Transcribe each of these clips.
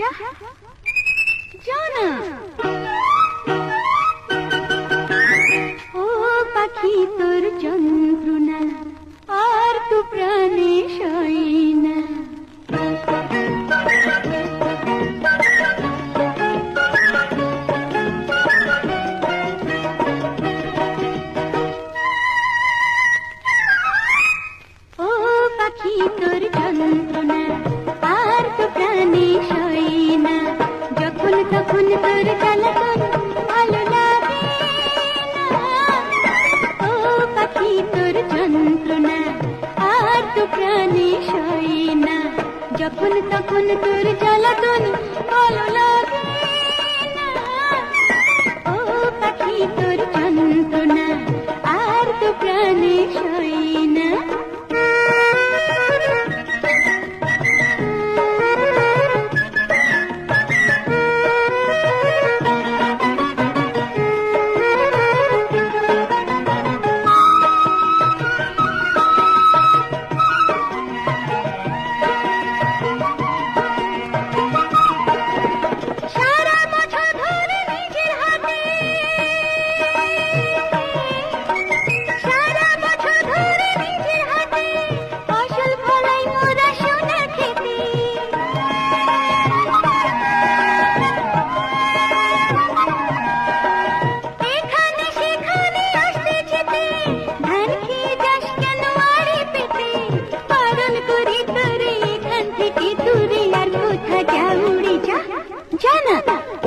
যা যা না ও পাখি তোর যন্ত্রণা আর তু প্রাণে সই না ও পাখি তোর যন্ত্রণা যখন তখন তোর জ্বালাতন ভালো লাগে ও পাখি তোর যন্ত্রণা আর তো প্রাণে সই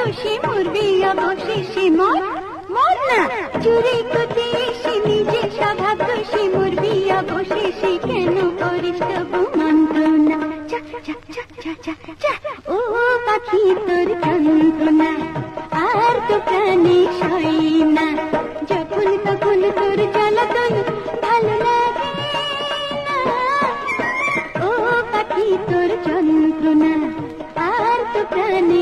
দোষী মুরবি অবশেষে মর। মর না, চুরি করতে এসে নিজে স্বভাব দোষে মরবি অবশেষে কেন করিস তবু মন্ত্রণা। ও পাখি তোর কান্তনা আর তো প্রাণে না, যখন তখন তোর জ্বালাতন ভালো লাগে ও পাখি তোর যন্ত্রণা, আর তো প্রাণে